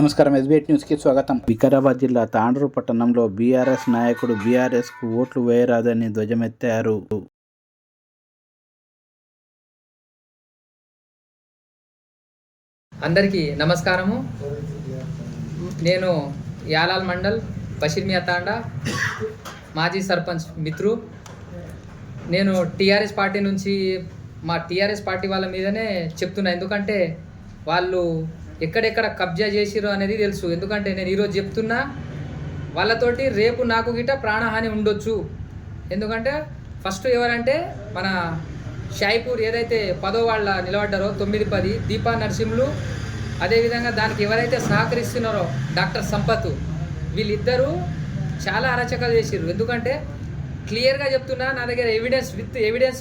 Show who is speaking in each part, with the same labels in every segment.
Speaker 1: నమస్కారం. ఎస్బీఐ న్యూస్కి స్వాగతం. వికారాబాద్ జిల్లా తాండ్రు పట్టణంలో బీఆర్ఎస్ నాయకుడు బీఆర్ఎస్కు ఓట్లు వేయరాదని ధ్వజమెత్తారు.
Speaker 2: అందరికీ నమస్కారము. నేను యాలాల్ మండల్ బషీర్మియా తాండా మాజీ సర్పంచ్ మిత్రు. నేను టీఆర్ఎస్ పార్టీ నుంచి మా టీఆర్ఎస్ పార్టీ వాళ్ళ మీదనే చెప్తున్నా. ఎందుకంటే వాళ్ళు ఎక్కడెక్కడ కబ్జా చేసిరో అనేది తెలుసు. ఎందుకంటే నేను ఈరోజు చెప్తున్నా వాళ్ళతోటి రేపు నాకు గిట ప్రాణహాని ఉండొచ్చు. ఎందుకంటే ఫస్ట్ ఎవరంటే మన షాయిపూర్ ఏదైతే పదో వాళ్ళ నిలబడ్డారో తొమ్మిది పది దీపా నరసింహులు అదేవిధంగా దానికి ఎవరైతే సహకరిస్తున్నారో డాక్టర్ సంపత్ వీళ్ళిద్దరూ చాలా అరచకాలు చేసిర్రు. ఎందుకంటే క్లియర్గా చెప్తున్నా నా దగ్గర ఎవిడెన్స్ విత్ ఎవిడెన్స్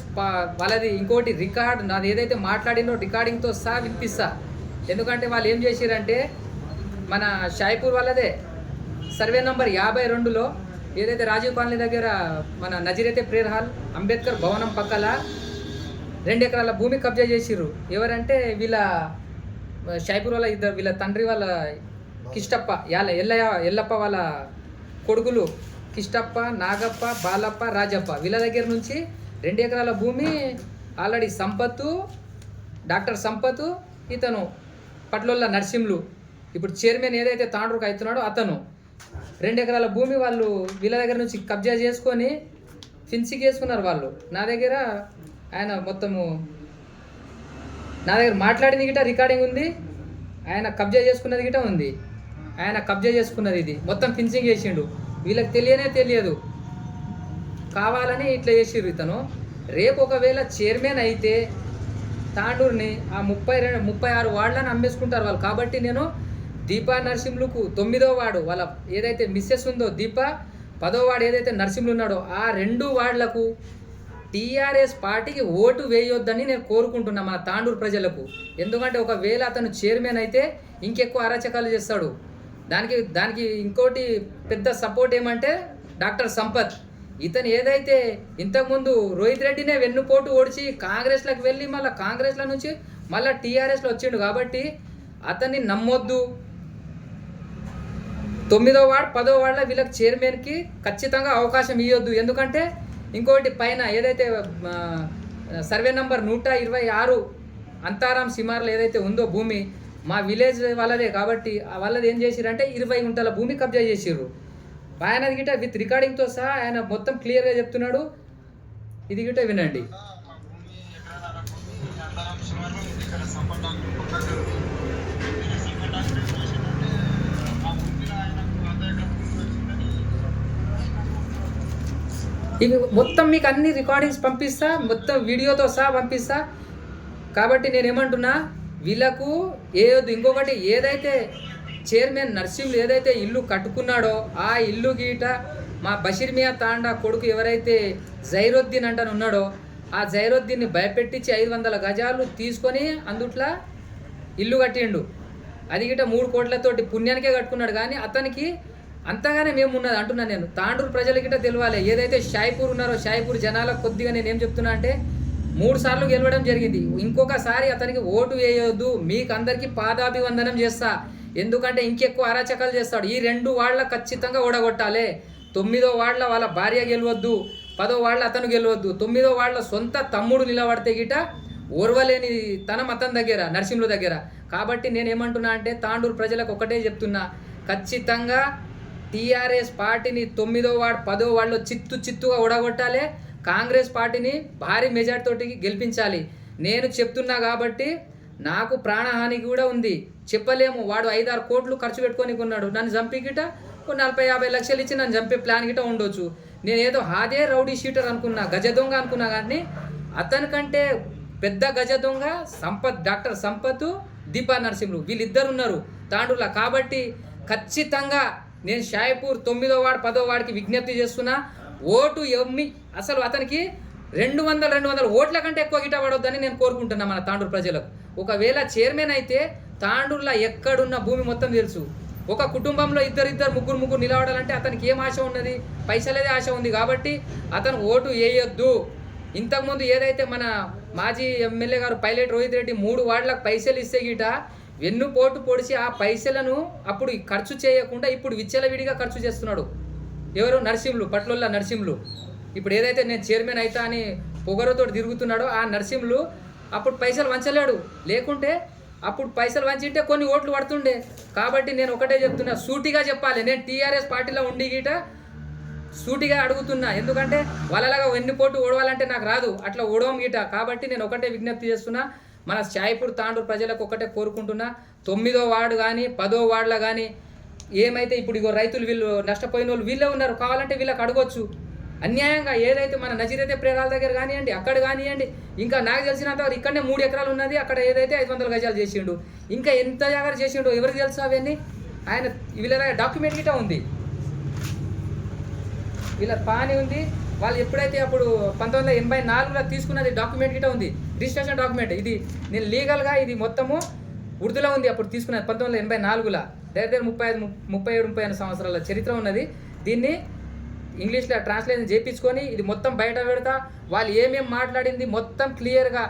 Speaker 2: వాళ్ళది ఇంకోటి రికార్డ్ నాది ఏదైతే మాట్లాడినో రికార్డింగ్తో సహా వినిపిస్తా ఎందుకంటే వాళ్ళు ఏం చేసిరంటే మన షాయిపూర్ వాళ్ళదే. సర్వే నంబర్ యాభై రెండులో ఏదైతే రాజీవ్ కాలనీ దగ్గర మన నజీరైతే ప్రేయర్ హాల్ అంబేద్కర్ భవనం పక్కల రెండు ఎకరాల భూమి కబ్జా చేసిర్రు. ఎవరంటే వీళ్ళ షాయిపూర్ వాళ్ళ ఇద్దరు వీళ్ళ తండ్రి వాళ్ళ కిష్టప్ప యాల ఎల్లయ్య ఎల్లప్ప వాళ్ళ కొడుకులు కిష్టప్ప నాగప్ప బాలప్ప రాజప్ప. వీళ్ళ దగ్గర నుంచి రెండు ఎకరాల భూమి ఆల్రెడీ సంపత్తు డాక్టర్ సంపత్ ఇతను పట్లోళ్ళ నర్సింహులు. ఇప్పుడు చైర్మన్ ఏదైతే తాండ్రుకు అవుతున్నాడో అతను. రెండు ఎకరాల భూమి వాళ్ళు వీళ్ళ దగ్గర నుంచి కబ్జా చేసుకొని ఫిన్సింగ్ వేసుకున్నారు వాళ్ళు. నా దగ్గర ఆయన మొత్తము నా దగ్గర మాట్లాడింది గిట రికార్డింగ్ ఉంది. ఆయన కబ్జా చేసుకున్నది గిట ఉంది. ఆయన కబ్జా చేసుకున్నది ఇది. మొత్తం ఫిన్సింగ్ చేసిండు. వీళ్ళకి తెలియనే తెలియదు. కావాలని ఇట్లా చేసిర్రు ఇతను. రేపు ఒకవేళ చైర్మన్ అయితే తాండూరుని ఆ ముప్పై రెండు ముప్పై ఆరు వార్డులను అమ్మేసుకుంటారు వాళ్ళు. కాబట్టి నేను దీపా నరసింహులకు తొమ్మిదో వార్డు వాళ్ళ ఏదైతే మిస్సెస్ ఉందో దీప పదో వార్డు ఏదైతే నరసింహులు ఉన్నాడో ఆ రెండు వార్డులకు టీఆర్ఎస్ పార్టీకి ఓటు వేయొద్దని నేను కోరుకుంటున్నా మన తాండూరు ప్రజలకు. ఎందుకంటే ఒకవేళ అతను చైర్మన్ అయితే ఇంకెక్కువ అరాచకాలు చేస్తాడు. దానికి దానికి ఇంకోటి పెద్ద సపోర్ట్ ఏమంటే డాక్టర్ సంపత్. ఇతను ఏదైతే ఇంతకుముందు రోహిత్ రెడ్డినే వెన్నుపోటు ఓడిచి కాంగ్రెస్లకు వెళ్ళి మళ్ళీ కాంగ్రెస్ల నుంచి మళ్ళీ టీఆర్ఎస్లో వచ్చిండు కాబట్టి అతన్ని నమ్మొద్దు. తొమ్మిదో వార్డ్ పదో వార్డులో వీళ్ళకి చైర్మన్కి ఖచ్చితంగా అవకాశం ఇవ్వద్దు ఎందుకంటే ఇంకోటి పైన ఏదైతే సర్వే నంబర్ నూట ఇరవై ఆరు అంతారాం సిమార్లు ఏదైతే ఉందో భూమి మా విలేజ్ వాళ్ళదే కాబట్టి వాళ్ళది ఏం చేసిరంటే ఇరవై గుంటల భూమి కబ్జా చేసిర్రు. ఆయన గిట విత్ రికార్డింగ్తో సహా ఆయన మొత్తం క్లియర్గా చెప్తున్నాడు. ఇది గిట వినండి. ఇవి మొత్తం మీకు అన్ని రికార్డింగ్స్ పంపిస్తా మొత్తం వీడియోతో సహా పంపిస్తా. కాబట్టి నేను ఏమంటున్నా వీళ్ళకు ఏదో ఇంకొకటి ఏదైతే చైర్మన్ నర్సింహులు ఏదైతే ఇల్లు కట్టుకున్నాడో ఆ ఇల్లు గీట మా బషీర్ మియా తాండా కొడుకు ఎవరైతే జైరుద్దీన్ అంటని ఉన్నాడో ఆ జైరుద్దీన్ని భయపెట్టించి ఐదు వందల గజాలు తీసుకొని అందుట్లా ఇల్లు కట్టిండు. అది గిట మూడు కోట్లతోటి పుణ్యానికే కట్టుకున్నాడు కానీ అతనికి అంతగానే మేము ఉన్నది అంటున్నాను నేను. తాండూరు ప్రజలకి గిట్ట తెలియాలి ఏదైతే షాయిపూర్ ఉన్నారో షాయిపూర్ జనాలకు కొద్దిగా నేను ఏం చెప్తున్నా అంటే మూడు సార్లు గెలవడం జరిగింది. ఇంకొకసారి అతనికి ఓటు వేయొద్దు. మీకు అందరికీ పాదాభివందనం చేస్తా. ఎందుకంటే ఇంకెక్కువ అరాచకాలు చేస్తాడు. ఈ రెండు వాళ్ళ ఖచ్చితంగా ఓడగొట్టాలి. తొమ్మిదో వాళ్ళ వాళ్ళ భార్య గెలవద్దు పదో వాళ్ళ అతను గెలవద్దు తొమ్మిదో వాళ్ళ సొంత తమ్ముడు నిలబడితే గిట ఓర్వలేని తన మతం దగ్గర నరసింహుల దగ్గర. కాబట్టి నేనేమంటున్నా అంటే తాండూరు ప్రజలకు ఒకటే చెప్తున్నా. ఖచ్చితంగా టీఆర్ఎస్ పార్టీని తొమ్మిదో వాడు పదో వాళ్ళు చిత్తు చిత్తుగా ఓడగొట్టాలి. కాంగ్రెస్ పార్టీని భారీ మెజార్టీతోటి గెలిపించాలి. నేను చెప్తున్నా కాబట్టి నాకు ప్రాణహాని కూడా ఉంది. చెప్పలేము. వాడు ఐదారు కోట్లు ఖర్చు పెట్టుకొని కొన్నాడు. నన్ను చంపికిట నలభై యాభై లక్షలు ఇచ్చి నన్ను చంపే ప్లాన్ గిట ఉండొచ్చు. నేను ఏదో హాదే రౌడీ షీటర్ అనుకున్నా గజ దొంగ అనుకున్నా కానీ అతనికంటే పెద్ద గజ దొంగ సంపత్ డాక్టర్ సంపత్ దీపా నరసింహులు వీళ్ళిద్దరు ఉన్నారు. తాండూల కాబట్టి ఖచ్చితంగా నేను షాయపూర్ తొమ్మిదో వాడు పదో వాడికి విజ్ఞప్తి చేస్తున్నా. ఓటు ఎమ్మి అసలు అతనికి రెండు వందల రెండు వందల ఓట్ల కంటే ఎక్కువ గిట పడొద్దని నేను కోరుకుంటున్నా మన తాండూరు ప్రజలకు. ఒకవేళ చైర్మన్ అయితే తాండూరులో ఎక్కడున్న భూమి మొత్తం తెలుసు. ఒక కుటుంబంలో ఇద్దరిద్దరు ముగ్గురు ముగ్గురు నిలబడాలంటే అతనికి ఏం ఆశ ఉన్నది? పైసలేదే ఆశ ఉంది కాబట్టి అతను ఓటు వేయొద్దు. ఇంతకుముందు ఏదైతే మన మాజీ ఎమ్మెల్యే గారు పైలట్ రోహిత్ రెడ్డి మూడు వార్డులకు పైసలు ఇస్తే గిట వెన్నుపోటు పొడిచి ఆ పైసలను అప్పుడు ఖర్చు చేయకుండా ఇప్పుడు విచ్చలవిడిగా ఖర్చు చేస్తున్నాడు. ఎవరు? నరసింహులు పట్లోళ్ళ నరసింహులు. ఇప్పుడు ఏదైతే నేను చైర్మన్ అవుతా అని పొగరతో తిరుగుతున్నాడో ఆ నర్సింహులు అప్పుడు పైసలు వంచలేడు. లేకుంటే అప్పుడు పైసలు వంచింటే కొన్ని ఓట్లు పడుతుండే. కాబట్టి నేను ఒకటే చెప్తున్నా సూటిగా చెప్పాలి. నేను టీఆర్ఎస్ పార్టీలో ఉండి గీట సూటిగా అడుగుతున్నా. ఎందుకంటే వాళ్ళలాగా పోటు ఓడవాలంటే నాకు రాదు. అట్లా ఓడవం గీట. కాబట్టి నేను ఒకటే విజ్ఞప్తి చేస్తున్నా మన షాయిపూర్ తాండూరు ప్రజలకు ఒకటే కోరుకుంటున్నా. తొమ్మిదో వార్డు కానీ పదో వార్డులో కానీ ఏమైతే ఇప్పుడు ఇగో రైతులు వీళ్ళు నష్టపోయిన వాళ్ళు వీళ్ళే ఉన్నారు. కావాలంటే వీళ్ళకి అడగొచ్చు. అన్యాయంగా ఏదైతే మన నజీరైతే ప్రేరాల దగ్గర కానివ్వండి అక్కడ కానివ్వండి ఇంకా నాకు తెలిసినంత వరకు ఇక్కడనే మూడు ఎకరాలు ఉన్నది అక్కడ ఏదైతే ఐదు వందల గజాలు చేసిండు ఇంకా ఎంత జాగ్రత్త చేసిండు ఎవరికి తెలుసు అవన్నీ? ఆయన వీళ్ళ దగ్గర డాక్యుమెంట్ గిట్ట ఉంది. వీళ్ళ పాని ఉంది. వాళ్ళు ఎప్పుడైతే అప్పుడు పంతొమ్మిది వందల ఎనభై నాలుగులో తీసుకున్నది డాక్యుమెంట్ గిట్ట ఉంది రిజిస్ట్రేషన్ డాక్యుమెంట్ ఇది నేను లీగల్గా ఇది మొత్తము ఉర్దూలో ఉంది అప్పుడు తీసుకున్నది పంతొమ్మిది వందల ఎనభై నాలుగులో. దగ్గర దగ్గర ముప్పై ఐదు ముప్పై ఏడు ముప్పై ఐదు సంవత్సరాల చరిత్ర ఉన్నది. దీన్ని ఇంగ్లీష్లో ట్రాన్స్లేషన్ చేయించుకొని ఇది మొత్తం బయట పెడతా. వాళ్ళు ఏమేమి మాట్లాడింది మొత్తం క్లియర్గా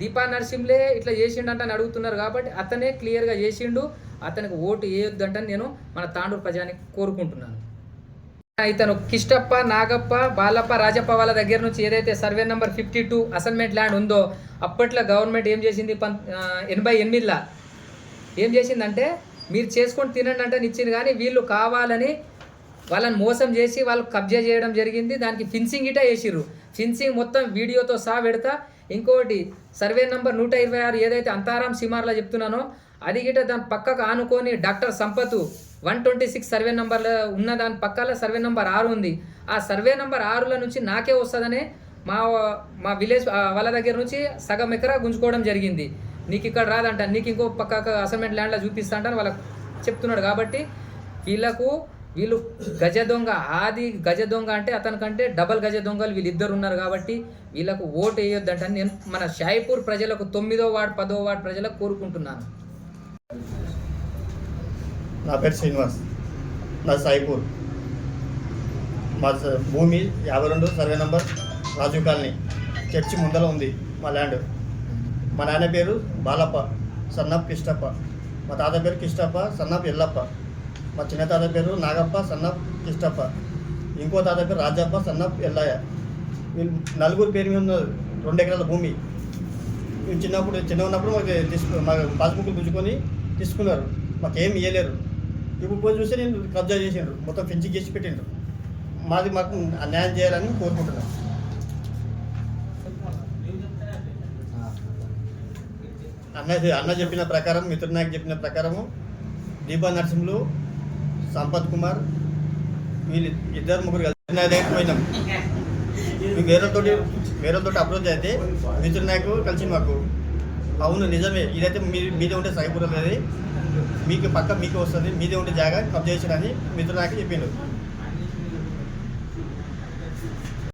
Speaker 2: దీపా నరసింహలే ఇట్లా చేసిండంట అని అడుగుతున్నారు కాబట్టి అతనే క్లియర్గా చేసిండు. అతనికి ఓటు వేయొద్దంటని నేను మన తాండూరు ప్రజానికి కోరుకుంటున్నాను. ఇతను కిష్టప్ప నాగప్ప బాలప్ప రాజప్ప వాళ్ళ దగ్గర నుంచి ఏదైతే survey number fifty two assignment land ఉందో అప్పట్లో గవర్నమెంట్ ఏం చేసింది? పం ఎనభై ఎనిమిదిలా. ఏం చేసిందంటే మీరు చేసుకొని తినండి అంటే ఇచ్చింది కానీ వీళ్ళు కావాలని వాళ్ళని మోసం చేసి వాళ్ళు కబ్జా చేయడం జరిగింది. దానికి ఫిన్సింగ్ ఇటా వేసిర్రు ఫిన్సింగ్ మొత్తం వీడియోతో సహా పెడతా. ఇంకోటి సర్వే నంబర్ నూట ఇరవై ఆరు ఏదైతే అంతారాం సిమార్లో చెప్తున్నానో అది గిట దాని పక్కకు ఆనుకొని doctor Sampath one twenty six survey నెంబర్లో ఉన్న దాని పక్కల సర్వే నంబర్ ఆరు ఉంది. ఆ సర్వే నంబర్ ఆరుల నుంచి నాకే వస్తుందనే మా మా విలేజ్ వాళ్ళ దగ్గర నుంచి సగం ఎకరా గుంజుకోవడం జరిగింది. నీకు ఇక్కడ రాదంట నీకు ఇంకో పక్క అసైన్మెంట్ ల్యాండ్లో చూపిస్తా అంట వాళ్ళకి చెప్తున్నాడు. కాబట్టి వీళ్ళకు వీళ్ళు గజ దొంగ ఆది గజ దొంగ అంటే అతనికంటే డబల్ గజ దొంగలు వీళ్ళిద్దరు ఉన్నారు కాబట్టి వీళ్ళకు ఓటు వేయొద్దంట నేను మన షాయిపూర్ ప్రజలకు తొమ్మిదో వార్డు పదో వార్డు ప్రజలకు కోరుకుంటున్నాను.
Speaker 3: నా పేరు శ్రీనివాస్. నా సాయిపూర్. మా భూమి యాభై రెండు survey number Raju colony. Church ముందర ఉంది మా ల్యాండ్. మా నాన్న పేరు బాలప్ప సన్నప్ కిష్టప్ప. మా తాత పేరు కిష్టప్ప సన్నప్ ఎల్లప్ప. మా చిన్న తాత పేరు నాగప్ప సన్నప్ కిష్టప్ప. ఇంకో తాత పేరు రాజప్ప సన్నప్ ఎల్లయ్య. వీళ్ళు నలుగురు పేరు మీద రెండు ఎకరాల భూమి. మేము చిన్నప్పుడు చిన్న ఉన్నప్పుడు మాకు తీసుకు మా పాస్బుక్లు పుచ్చుకొని తీసుకున్నారు. మాకేం ఇవ్వలేరు ఇప్పుడు పోయి చూస్తే నేను కబ్జా చేసిండ్రు. మొత్తం పెంచి చేసి పెట్టిండ్రు. మాది మాకు అన్యాయం చేయాలని కోరుకుంటున్నాను అన్న అన్న చెప్పిన ప్రకారం మిత్రుడు నాయక్ చెప్పిన ప్రకారము దీపా నరసింహులు సంపత్ కుమార్ వీళ్ళు ఇద్దరు ముగ్గురు కలిసి నా పోయినాం. వేరేతోటి వేరేతోటి అప్రోచ్ అయితే మిత్రుడు నాయకు కలిసి మాకు అవును నిజమే ఇదైతే మీ మీదే ఉంటే సైపురం లేదు మీకు పక్క మీకు వస్తుంది మీదే ఉంటే జాగా కబ్జా చేసాడని మిత్రుడు నాయకు చెప్పిండు.